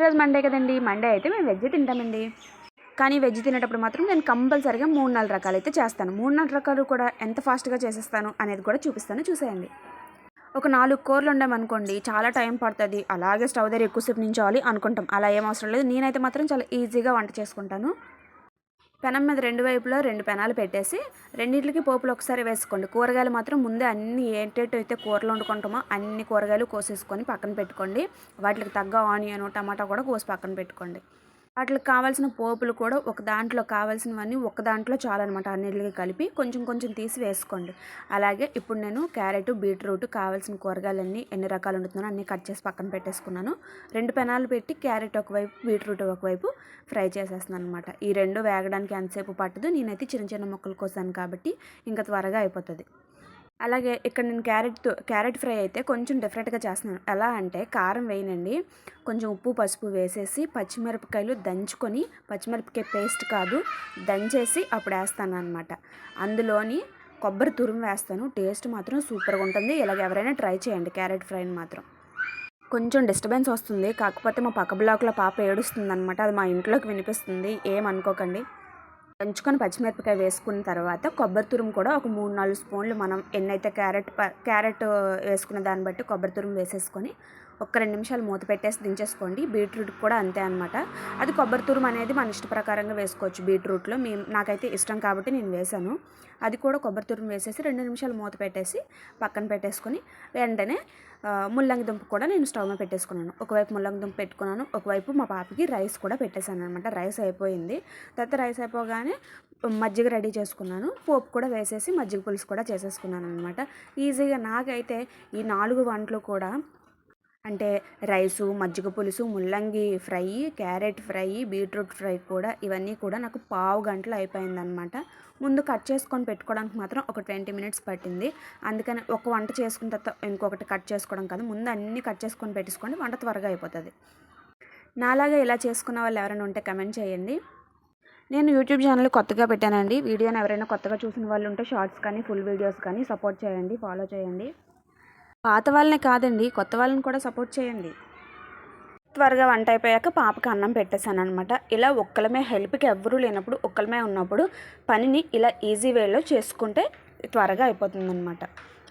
ఈరోజు మండే కదండి. మండే అయితే మేము వెజ్ తింటామండి. కానీ వెజ్ తినేటప్పుడు మాత్రం నేను కంపల్సరిగా మూడు నాలుగు రకాలు అయితే చేస్తాను. మూడు నాలుగు రకాలు కూడా ఎంత ఫాస్ట్గా చేసేస్తాను అనేది కూడా చూపిస్తాను చూసేయండి. ఒక నాలుగు కూరలు ఉండమనుకోండి చాలా టైం పడుతుంది. అలాగే స్టవ్ దగ్గర ఎక్కువసేపు నించోవాలి అనుకుంటాం. అలా ఏం అవసరం లేదు. నేనైతే మాత్రం చాలా ఈజీగా వంట చేసుకుంటాను. పెనం మీద రెండు వైపులా రెండు పెనాలు పెట్టేసి రెండింటికి పోపులు ఒకసారి వేసుకోండి. కూరగాయలు మాత్రం ముందే అన్ని ఏంటేటో అయితే కూరలు వండుకుంటామో అన్ని కూరగాయలు కోసేసుకొని పక్కన పెట్టుకోండి. వాటికి తగ్గ ఆనియన్ టమాటా కూడా కోసి పక్కన పెట్టుకోండి. వాటికి కావాల్సిన పోపులు కూడా ఒక దాంట్లో కావాల్సినవన్నీ ఒక దాంట్లో చాలన్నమాట అన్నిటికి కలిపి కొంచెం కొంచెం తీసి వేసుకోండి. అలాగే ఇప్పుడు నేను క్యారెట్ బీట్రూట్ కావాల్సిన కూరగాయలన్నీ ఎన్ని రకాలు ఉంటుందో అన్నీ కట్ చేసి పక్కన పెట్టేసుకున్నాను. రెండు పెనాలు పెట్టి క్యారెట్ ఒకవైపు బీట్రూట్ ఒకవైపు ఫ్రై చేసేస్తున్నాను అనమాట ఈ రెండు వేగడానికి ఎంతసేపు పట్టదు. నేనైతే చిన్న చిన్న ముక్కలు కోసాను కాబట్టి ఇంకా త్వరగా అయిపోతుంది. అలాగే ఇక్కడ నేను క్యారెట్ క్యారెట్ ఫ్రై అయితే కొంచెం డిఫరెంట్గా చేస్తున్నాను. ఎలా అంటే కారం వేయనండి. కొంచెం ఉప్పు పసుపు వేసేసి పచ్చిమిరపకాయలు దంచుకొని పచ్చిమిరపకాయ పేస్ట్ కాదు దంచేసి అప్పుడు వేస్తాను అనమాట అందులోని కొబ్బరి తురుము వేస్తాను. టేస్ట్ మాత్రం సూపర్గా ఉంటుంది. ఇలాగ ఎవరైనా ట్రై చేయండి క్యారెట్ ఫ్రైని మాత్రం. కొంచెం డిస్టర్బెన్స్ వస్తుంది. కాకపోతే మా పక్క బ్లాక్లో పాప ఏడుస్తుంది అనమాట అది మా ఇంట్లోకి వినిపిస్తుంది. ఏమనుకోకండి. దంచుకొని పచ్చిమిరపకాయ వేసుకున్న తర్వాత కొబ్బరి తురుము కూడా ఒక మూడు నాలుగు స్పూన్లు మనం ఎన్నైతే క్యారెట్ క్యారెట్ వేసుకున్న దాన్ని బట్టి కొబ్బరి తురుము వేసేసుకొని ఒక రెండు నిమిషాలు మూత పెట్టేసి దించేసుకోండి. బీట్రూట్ కూడా అంతే అనమాట అది కొబ్బరి తురుము అనేది మన ఇష్ట ప్రకారంగా వేసుకోవచ్చు బీట్రూట్లో. మేము నాకైతే ఇష్టం కాబట్టి నేను వేసాను అది కూడా కొబ్బరి తురుము వేసేసి రెండు నిమిషాలు మూత పెట్టేసి పక్కన పెట్టేసుకొని వెంటనే ముల్లంగి దుంప కూడా నేను స్టవ్ మీద పెట్టేసుకున్నాను. ఒకవైపు ముల్లంగి దుంప పెట్టుకున్నాను. ఒకవైపు మా పాపకి రైస్ కూడా పెట్టేశాను అనమాట రైస్ అయిపోయింది. తర్వాత రైస్ అయిపోగానే మజ్జిగ రెడీ చేసుకున్నాను. పోపు కూడా వేసేసి మజ్జిగ పులుసు కూడా చేసేసుకున్నాను అనమాట ఈజీగా నాకైతే ఈ నాలుగు వంటలు కూడా అంటే రైసు మజ్జిగ పులుసు ముల్లంగి fry carrot fry beetroot fry కూడా ఇవన్నీ కూడా నాకు పావు గంటలు అయిపోయిందనమాట. ముందు కట్ చేసుకొని పెట్టుకోవడానికి మాత్రం ఒక ట్వంటీ మినిట్స్ పట్టింది. అందుకని ఒక వంట చేసుకున్న తర్వాత ఇంకొకటి కట్ చేసుకోవడం కాదు. ముందు అన్నీ కట్ చేసుకొని పెట్టేసుకోండి వంట త్వరగా అయిపోతుంది. నాలాగా ఇలా చేసుకున్న వాళ్ళు ఎవరైనా ఉంటే కమెంట్ చేయండి. నేను యూట్యూబ్ ఛానల్ కొత్తగా పెట్టానండి. వీడియోని ఎవరైనా కొత్తగా చూసిన వాళ్ళు ఉంటే షార్ట్స్ కానీ ఫుల్ వీడియోస్ కానీ సపోర్ట్ చేయండి ఫాలో చేయండి. పాత వాళ్ళనే కాదండి కొత్త వాళ్ళని కూడా సపోర్ట్ చేయండి. త్వరగా వంట అయిపోయాక పాపకి అన్నం పెట్టేశాను అనమాట ఇలా ఒక్కలమే హెల్ప్కి ఎవ్వరూ లేనప్పుడు ఒక్కలమే ఉన్నప్పుడు పనిని ఇలా ఈజీ వేలో చేసుకుంటే త్వరగా అయిపోతుందన్నమాట.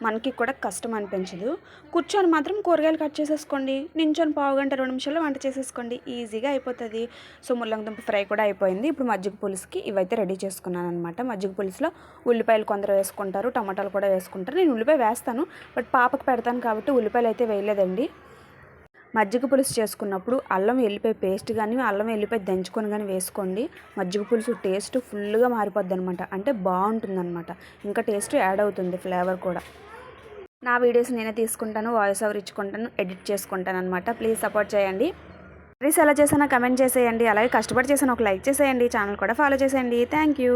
మనకి కూడా కష్టం అనిపించదు. కూర్చొని మాత్రం కూరగాయలు కట్ చేసేసుకోండి. నించొని పావు గంట రెండు నిమిషాల్లో వంట చేసేసుకోండి. ఈజీగా అయిపోతుంది. సో ముల్లంగదుంప ఫ్రై కూడా అయిపోయింది. ఇప్పుడు మజ్జిగ పులుసుకి ఇవైతే రెడీ చేసుకున్నాను అనమాట మజ్జిగ పులుసులో ఉల్లిపాయలు కొందరు వేసుకుంటారు టమాటాలు కూడా వేసుకుంటారు. నేను ఉల్లిపాయ వేస్తాను బట్ పాపకు పెడతాను కాబట్టి ఉల్లిపాయలు అయితే వేయలేదండి. మజ్జిగ పులుసు చేసుకున్నప్పుడు అల్లం వెల్లిపాయ పేస్ట్ కానీ అల్లం వెల్లిపాయ దంచుకొని కానీ వేసుకోండి. మజ్జిగ పులుసు టేస్ట్ ఫుల్గా మారిపోద్ది అనమాట అంటే బాగుంటుంది అనమాట ఇంకా టేస్ట్ యాడ్ అవుతుంది ఫ్లేవర్ కూడా. నా వీడియోస్ నేనే తీసుకుంటాను వాయిస్ ఓవర్ ఇచ్చుకుంటాను ఎడిట్ చేసుకుంటాను అనమాట ప్లీజ్ సపోర్ట్ చేయండి. ప్లీజ్ ఎలా చేసినా కమెంట్ చేసేయండి. అలాగే కష్టపడి చేసాను ఒక లైక్ చేసేయండి. ఛానల్ కూడా ఫాలో చేసేయండి. Thank you